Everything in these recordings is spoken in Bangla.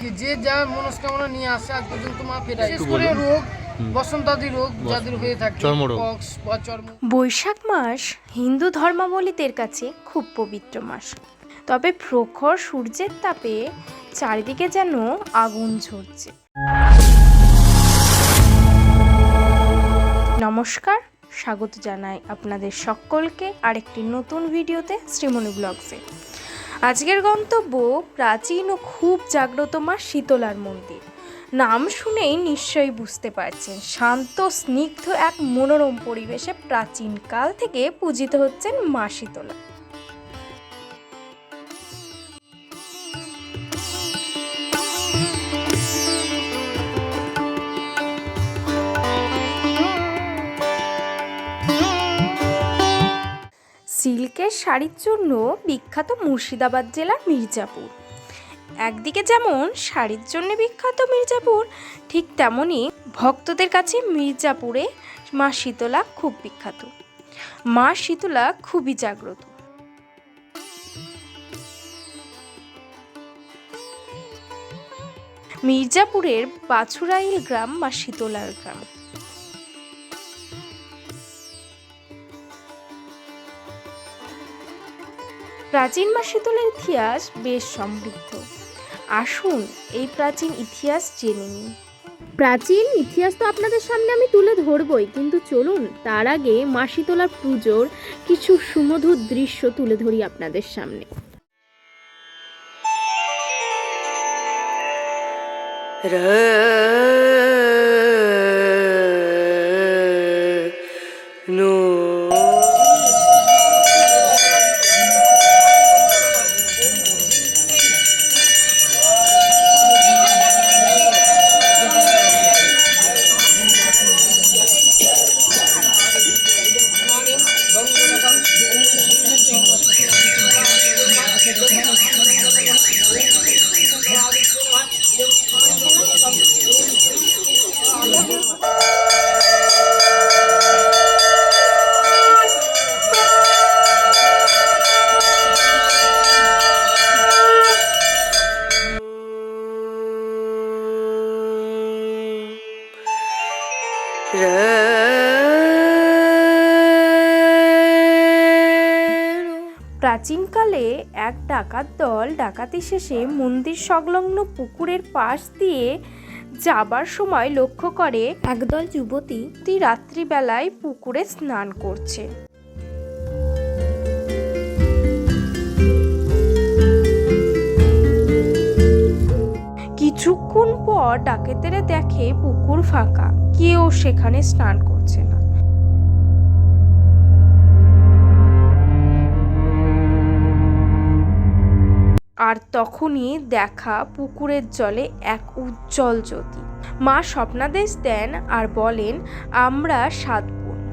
কি যে যা মনস্কামনা নিয়ে আসে আজ পর্যন্ত মা ফেরায় বিশেষ করে রোগ বসন্তাদি রোগ যাদের হয়ে থাকে বৈশাখ মাস হিন্দু ধর্মাবলীদের কাছে খুব পবিত্র মাস। তবে প্রখর সূর্যের তাপে চারিদিকে যেন আগুন ঝরছে। নমস্কার স্বাগত জানাই আপনাদের সকলকে আরেকটি নতুন ভিডিওতে শ্রীমণি ব্লগসে। আজকের গন্তব্য প্রাচীন ও খুব জাগ্রত মা শীতলার মন্দির। নাম শুনেই নিশ্চয়ই বুঝতে পারছেন, শান্ত, স্নিগ্ধ এক মনোরম পরিবেশে প্রাচীনকাল থেকে পূজিত হচ্ছেন মা শীতলা। সিল্কের শাড়ির জন্য বিখ্যাত মুর্শিদাবাদ জেলার মির্জাপুর। একদিকে যেমন শাড়ির জন্য বিখ্যাত মির্জাপুর, ঠিক তেমনই ভক্তদের কাছে মির্জাপুরে মা শীতলা খুব বিখ্যাত। মা শীতলা খুবই জাগ্রত। মির্জাপুরের বাছুরাইল গ্রাম মা শীতলার গ্রাম। প্রাচীন মা শীতলার ইতিহাস বেশ সমৃদ্ধ। আসুন এই প্রাচীন ইতিহাস জেনে নিই। প্রাচীন ইতিহাস তো আপনাদের সামনে আমি তুলে ধরবই কিন্তু চলুন তার আগে মা শীতলার পুজোর কিছু সুমধুর দৃশ্য তুলে ধরি আপনাদের সামনে। প্রাচীনকালে এক ডাকাত দল ডাকাতি শেষে মন্দির সংলগ্ন পুকুরের পাশ দিয়ে যাবার সময় লক্ষ্য করে একদল যুবতী রাত্রিবেলায় পুকুরে স্নান করছে। কিছুক্ষণ পর ডাকাতেরা দেখে পুকুর ফাঁকা, কেউ সেখানে স্নান করছে না। আর তখনই দেখা পুকুরের জলে এক উজ্জ্বল জ্যোতি। মা স্বপ্নাদেশ দেন আর বলেন আমরা সাত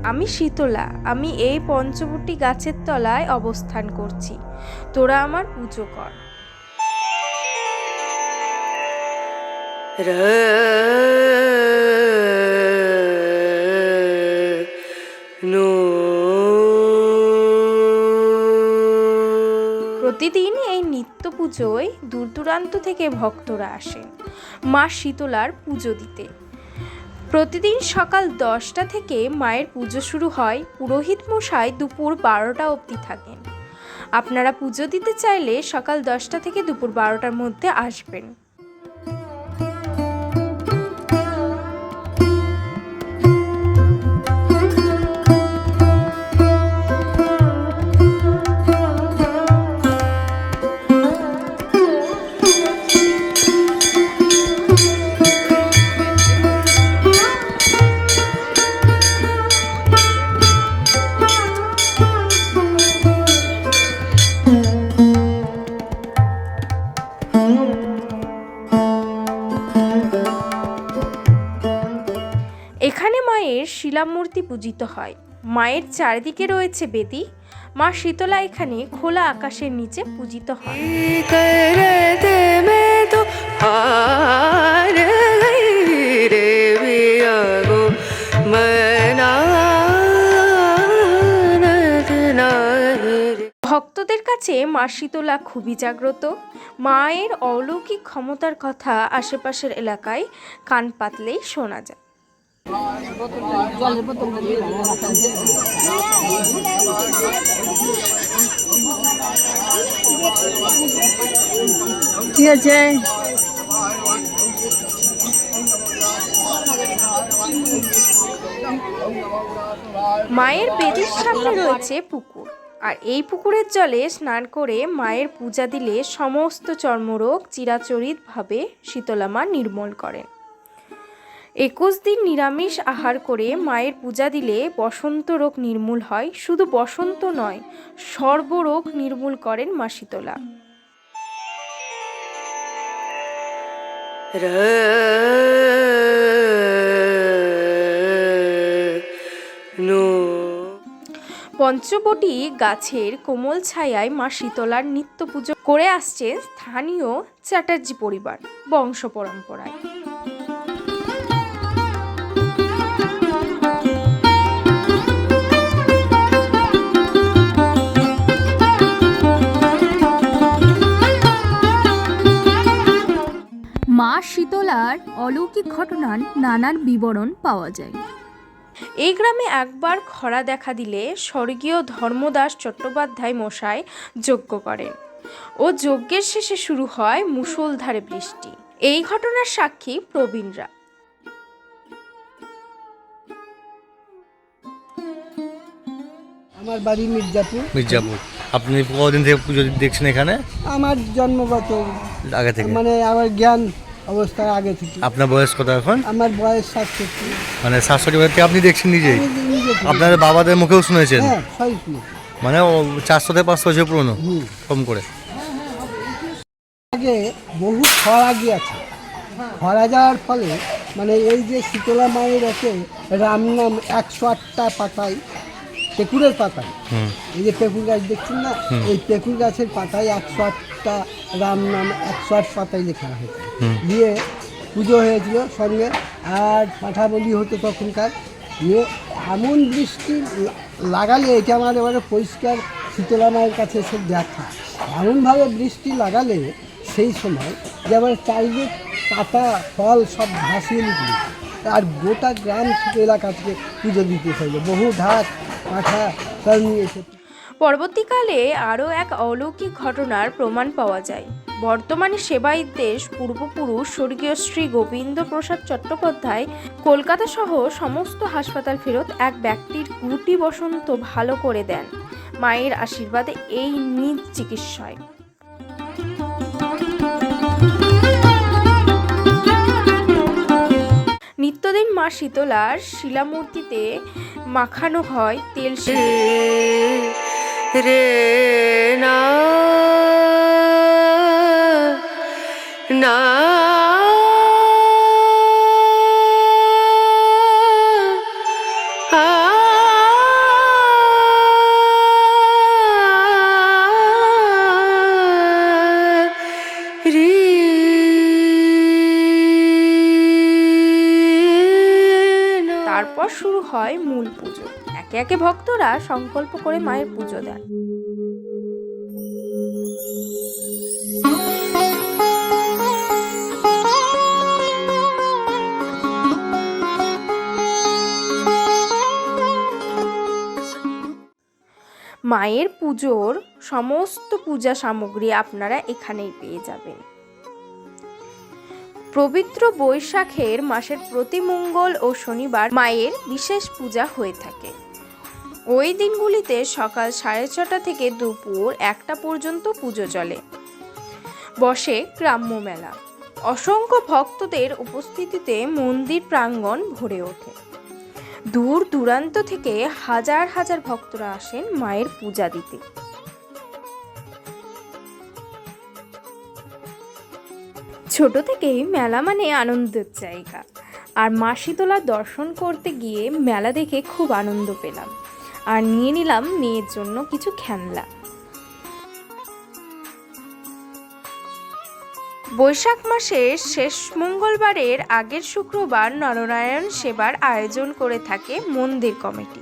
আমি শীতলা। আমি এই পঞ্চবটি গাছের তলায় অবস্থান করছি। তোরা আমার পুজো কর। প্রতিদিন এই নিত্য পুজোয় দূর দূরান্ত থেকে ভক্তরা আসেন মা শীতলার পুজো দিতে। প্রতিদিন সকাল দশটা থেকে মায়ের পুজো শুরু হয়। পুরোহিত মশাই দুপুর বারোটা অবধি থাকেন। আপনারা পুজো দিতে চাইলে সকাল দশটা থেকে দুপুর বারোটার মধ্যে আসবেন। শিলা মূর্তি পূজিত হয়। মায়ের চারিদিকে রয়েছে বেদি। মা শীতলা এখানে খোলা আকাশের নিচে পূজিত হয় ভক্তদের কাছে মা শীতলা খুবই জাগ্রত। মায়ের অলৌকিক ক্ষমতার কথা আশেপাশের এলাকায় কান পাতলেই শোনা যায়। কি আছে মায়ের বেদির সামনে রয়েছে পুকুর, আর এই পুকুরের জলে স্নান করে মায়ের পূজা দিলে সমস্ত চর্মরোগ চিরাচরিতভাবে শীতলামা নির্মূল করেন। একুশ দিন নিরামিষ আহার করে মায়ের পূজা দিলে বসন্ত রোগ নির্মূল হয় শুধু বসন্ত নয় সর্বরোগ নির্মূল করেন মা শীতলা। পঞ্চবটি গাছের কোমল ছায়ায় মা শীতলার নিত্য পুজো করে আসছে স্থানীয় চ্যাটার্জি পরিবার বংশ পরম্পরায়। শীতলার অলৌকিক ঘটনার নানান বিবরণ পাওয়া যায়। এই গ্রামে একবার খরা দেখা দিলে স্বর্গীয় ধর্মদাস চট্টোপাধ্যায় মশাই যজ্ঞ করেন। ও যজ্ঞের শেষে শুরু হয় মুষলধারে বৃষ্টি। এই ঘটনার সাক্ষী প্রবীণরা। আমার বাড়ি মির্জাপুর। মির্জাপুর। আপনি কদিন থেকে পুজো দেখছেন এখানে? আমার জন্মগত আগে থেকে। মানে আমার জ্ঞান অবস্থায় আগে থেকে। আপনার বয়স কত এখন? আমার বয়স সাতষট্টি। মানে সাতষট্টি বছর। আপনি দেখছেন নিজেই? আপনাদের বাবাদের মুখেও শুনেছেন? হ্যাঁ সবই শুনেছি। মানে চারশো থেকে পাঁচশো বছর পুরনো? কম করে। আগে বহু খরা গিয়েছে। খরা যাওয়ার ফলে মানে এই যে শীতলা মায়ের আছে রাম নাম একশো আটটা পাতায় পেকুরের পাতায়। এই যে পেকুর গাছ দেখছেন না? এই পেকুর গাছের পাতায় একশো আটটা রাম নাম একশো আট পাতায় লেখা হয়েছে। দিয়ে পুজো হয়েছিল সঙ্গে আর পাঠা বলি হতো তখনকার। দিয়ে এমন বৃষ্টি লাগালে এটা আমার এবারে পরিষ্কার শীতলা মায়ের কাছে এসে দেখা। এমনভাবে বৃষ্টি লাগালে সেই সময় যে আবার চারিদিক পাতা ফল সব ভাসিয়ে নিতে আর গোটা গ্রাম এলাকা থেকে পুজো দিতে চাইলো। বহু ঢাক পাঠা সব নিয়ে এসে পরবর্তীকালে আরও এক অলৌকিক ঘটনার প্রমাণ পাওয়া যায়। বর্তমানে সেবায়িতদের পূর্বপুরুষ স্বর্গীয় শ্রী গোবিন্দ প্রসাদ চট্টোপাধ্যায় কলকাতা সহ সমস্ত হাসপাতাল ফেরত এক ব্যক্তির গুটি বসন্ত ভালো করে দেন। মায়ের আশীর্বাদে এই নিজ চিকিৎসায়। নিত্যদিন মা শীতলার শিলামূর্তিতে মাখানো হয় তেল। রে না না হয় মূল পুজো। একে একে ভক্তরা সংকল্প করে মায়ের পুজো দেন। মায়ের পুজোর সমস্ত পূজা সামগ্রী আপনারা এখানেই পেয়ে যাবেন। পবিত্র বৈশাখের মাসের প্রতি মঙ্গল ও শনিবার মায়ের বিশেষ পূজা হয়ে থাকে। ওই দিনগুলিতে সকাল সাড়ে ছটা থেকে দুপুর একটা পর্যন্ত পুজো চলে। বসে গ্রাম্য মেলা। অসংখ্য ভক্তদের উপস্থিতিতে মন্দির প্রাঙ্গণ ভরে ওঠে। দূর দূরান্ত থেকে হাজার হাজার ভক্তরা আসেন মায়ের পূজা দিতে। ছোট থেকেই মেলা মানে আনন্দের জায়গা। আর মা শীতলার দর্শন করতে গিয়ে মেলা দেখে খুব আনন্দ পেলাম। আর নিয়ে নিলাম মেয়ের জন্য কিছু খেলনা। বৈশাখ মাসের শেষ মঙ্গলবারের আগের শুক্রবার নরনারায়ণ সেবার আয়োজন করে থাকে মন্দির কমিটি।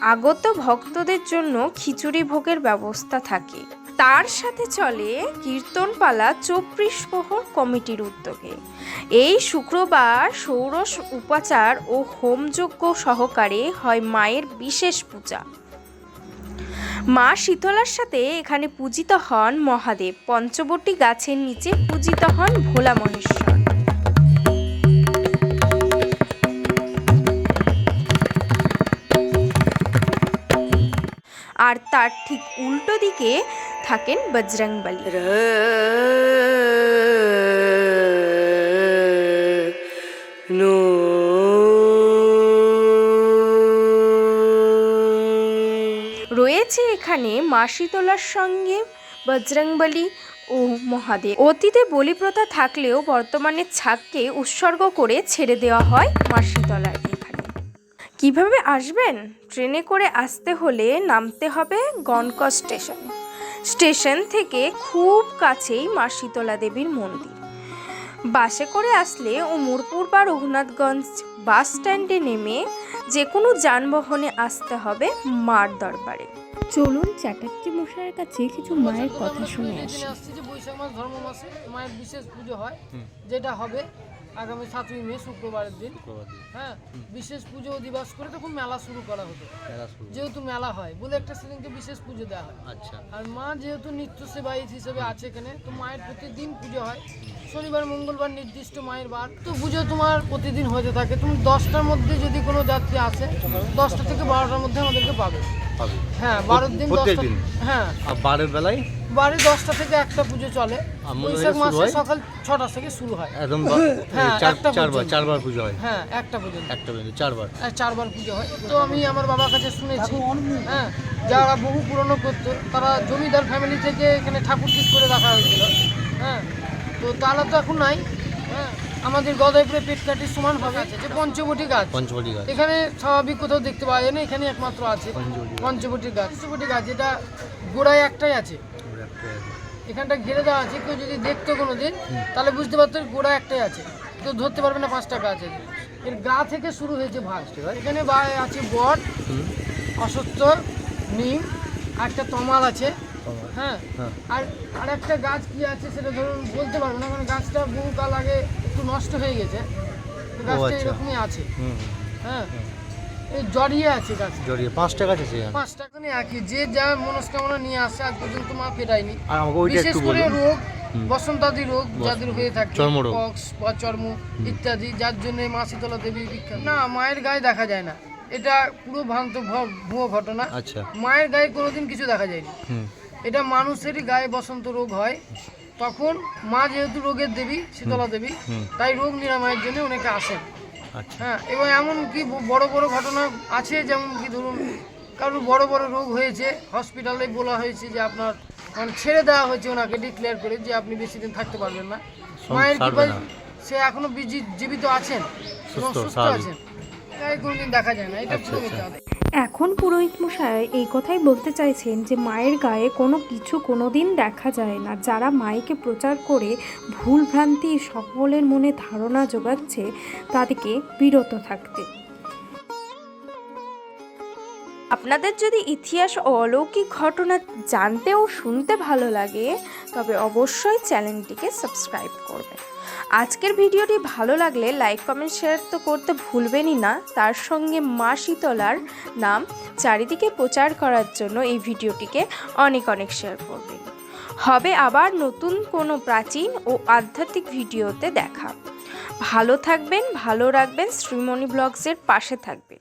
আগত ভক্তদের জন্য খিচুড়ি ভোগের ব্যবস্থা থাকে। তার সাথে চলে কীর্তনপালা চব্বিশ প্রহর কমিটির উদ্যোগে। এই শুক্রবার ষোড়শ উপাচার ও হোমযজ্ঞ সহকারে হয় মায়ের বিশেষ পূজা। মা শীতলার সাথে এখানে পূজিত হন মহাদেব। পঞ্চবটী গাছের নিচে পূজিত হন ভোলা মহেশ্বর। আর তার ঠিক উল্টো দিকে থাকেন বজরংবলী রয়েছে এখানে মাসিতলার সঙ্গে বজরংবলী ও মহাদেব। অতীতে বলিপ্রথা থাকলেও বর্তমানে ছাগকে উৎসর্গ করে ছেড়ে দেওয়া হয় মা শীতলার এখানে। কীভাবে আসবেন? ট্রেনে করে আসতে হলে নামতে হবে গনকস স্টেশনে। স্টেশন থেকে খুব কাছেই মা শীতলা দেবীর মন্দির। বাসে করে আসলে উমরপুর বা রঘুনাথগঞ্জ বাস স্ট্যান্ডে নেমে যে কোনো যানবাহনে আসতে হবে মার দরবারে। চলুন চ্যাটার্জি মশাইয়ের কাছে কিছু মায়ের কথা শুনে আসি। আসছে যে বৈশাখ মাস ধর্ম মাসে মায়ের বিশেষ পুজো হয় যেটা হবে আগামী সাতই মে শুক্রবারের দিন। হ্যাঁ বিশেষ পুজো দিবস করে তখন মেলা শুরু করা হতো। যেহেতু মেলা হয় বলে একটা সেদিনকে বিশেষ পুজো দেওয়া হয়। আচ্ছা। আর মা যেহেতু নিত্য সেবায়িত হিসেবে আছে এখানে তো মায়ের প্রতিদিন পুজো হয়। শনিবার মঙ্গলবার নির্দিষ্ট মায়ের বার। তো পুজো তোমার প্রতিদিন হতে থাকে। তুমি দশটার মধ্যে যদি কোনো যাত্রী আসে দশটা থেকে বারোটার মধ্যে আমাদেরকে পাবে। হ্যাঁ বারোর দিন হ্যাঁ। বারের বেলায়? বাড়ি দশটা থেকে একটা পুজো চলে। বৈশাখ মাসে সকাল ছটা থেকে শুরু হয়। একদম হ্যাঁ, একটা চারবার চারবার পুজো হয়। হ্যাঁ একটা পর্যন্ত। একটা পর্যন্ত চারবার। আর চারবার পুজো হয়। তো আমি আমার বাবার কাছে শুনেছি হ্যাঁ যারা বহু পুরনো করতো তারা জমিদার ফ্যামিলি থেকে এখানে ঠাকুর ঠিক করে রাখা হয়েছিল। হ্যাঁ তো তারা তো এখন নাই। হ্যাঁ আমাদের গদাইপুরে পেটকাটির সমান ভাবে আছে যে পঞ্চবটি গাছ। পঞ্চবটি গাছ। এখানে স্বাভাবিক কোথাও দেখতে পাওয়া যায় না এখানে একমাত্র আছে পঞ্চবটি গাছ। পঞ্চবটির গাছ। পঞ্চবটি গাছ এটা গোড়ায় একটাই আছে। এখানটা ঘিরে দেওয়া আছে কেউ যদি দেখতো কোনো দিন তাহলে বুঝতে পারতো গোড়া একটাই আছে। কেউ ধরতে পারবে না পাঁচটা গাছ আছে। এর গা থেকে শুরু হয়েছে ভাগ। এখানে আছে বট অসত্য নিম একটা তমাল আছে। হ্যাঁ। হ্যাঁ। আর আর একটা গাছ কি আছে সেটা ধরুন বলতে পারব না কারণ গাছটা বহুকাল আগে একটু নষ্ট হয়ে গেছে। গাছটা আচ্ছা। এরকমই আছে। হ্যাঁ। জড়িয়ে আছে গাছ। জড়িয়ে পাঁচটা গাছ আছে এখানে। পাঁচ টাকা নিয়ে একই যে যা মনস্কামনা নিয়ে আসে আজ পর্যন্ত মা ফেরায়নি। আর আমাকে ওইটা বিশেষ একটু করে বলুন। রোগ বসন্তাদি রোগ যাদের হয়ে থাকে চর্মরোগ। পক্স বা চর্ম ইত্যাদি যার জন্য মা শীতলা দেবী বিখ্যাত না মায়ের গায়ে দেখা যায় না। এটা পুরো ভ্রান্ত ভ- ভুয়ো ঘটনা। আচ্ছা। মায়ের গায়ে কোনোদিন কিছু দেখা যায়নি। হুম। এটা মানুষেরই গায়ে বসন্ত রোগ হয়। তখন মা যেহেতু রোগের দেবী শীতলা দেবী হুম। তাই রোগ নিরাময়ের জন্য অনেকে আসেন। হ্যাঁ এবং এমন কি বড় বড় ঘটনা আছে যেমন কি ধরুন কারোর বড় বড় রোগ হয়েছে হসপিটালে বলা হয়েছে যে আপনার মানে ছেড়ে দেওয়া হয়েছে ওনাকে ডিক্লেয়ার করে যে আপনি বেশি দিন থাকতে পারবেন না। মায়ের কৃপায়। সে এখনও জীবিত আছেন এবং সুস্থ, আছেন। দেখা যায় না এটা আচ্ছা, আচ্ছা। এখন পুরোহিত মশাই এই কথাই বলতে চাইছেন যে মায়ের গায়ে কোনো কিছু কোনো দিন দেখা যায় না। যারা মাইকে প্রচার করে ভুল ভ্রান্তি সকলের মনে ধারণা যোগাচ্ছে তাদেরকে বিরত থাকতে। আপনাদের যদি ইতিহাস ও অলৌকিক ঘটনা জানতে ও শুনতে ভালো লাগে, তবে অবশ্যই চ্যানেলটিকে সাবস্ক্রাইব করবেন। আজকের ভিডিওটি ভালো লাগলে লাইক, কমেন্ট, শেয়ার তো করতে ভুলবেনই না। তার সঙ্গে মা শীতলার নাম চারিদিকে প্রচার করার জন্য এই ভিডিওটিকে অনেক অনেক শেয়ার করবেন। হবে আবার নতুন কোনো প্রাচীন ও আধ্যাত্মিক ভিডিওতে দেখা। ভালো থাকবেন, ভালো রাখবেন, শ্রীমণি ব্লগসের পাশে থাকবেন।